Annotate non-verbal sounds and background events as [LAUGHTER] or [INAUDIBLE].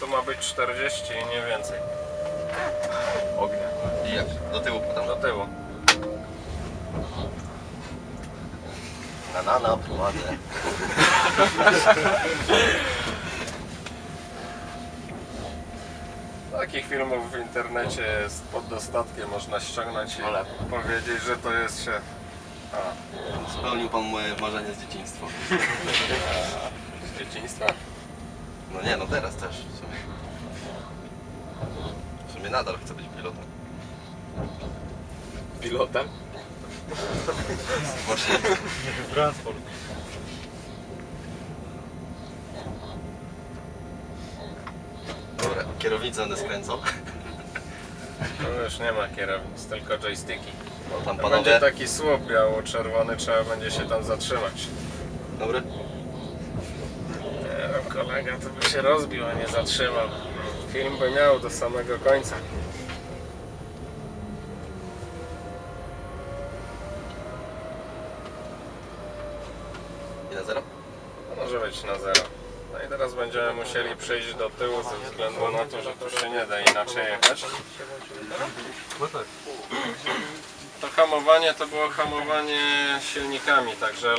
Tu ma być 40 i nie więcej. Ognia. I jak? Do tyłu potem. Do tyłu. Na na na, ładnie. [LAUGHS] Takich filmów w internecie jest pod dostatkiem, można ściągnąć i Ale- powiedzieć, że to jest się... A, Spełnił pan moje marzenie z dzieciństwa. [LAUGHS] z dzieciństwa? No nie, no teraz też w sumie. W sumie nadal chcę być pilotem. Pilotem? Właśnie. Transport. Dobra, kierownicę będę skręcał. Tu już nie ma kierownic, tylko joysticki. No tam To panowie. będzie taki słup biało-czerwony, trzeba będzie się tam zatrzymać. Dobry? No, kolega to by się rozbił, a nie zatrzymał. Film by miał do samego końca. I na zero? Może być na zero. No i teraz będziemy musieli przejść do tyłu ze względu na to, że tu się nie da inaczej jechać. No tak. To hamowanie to było hamowanie silnikami, także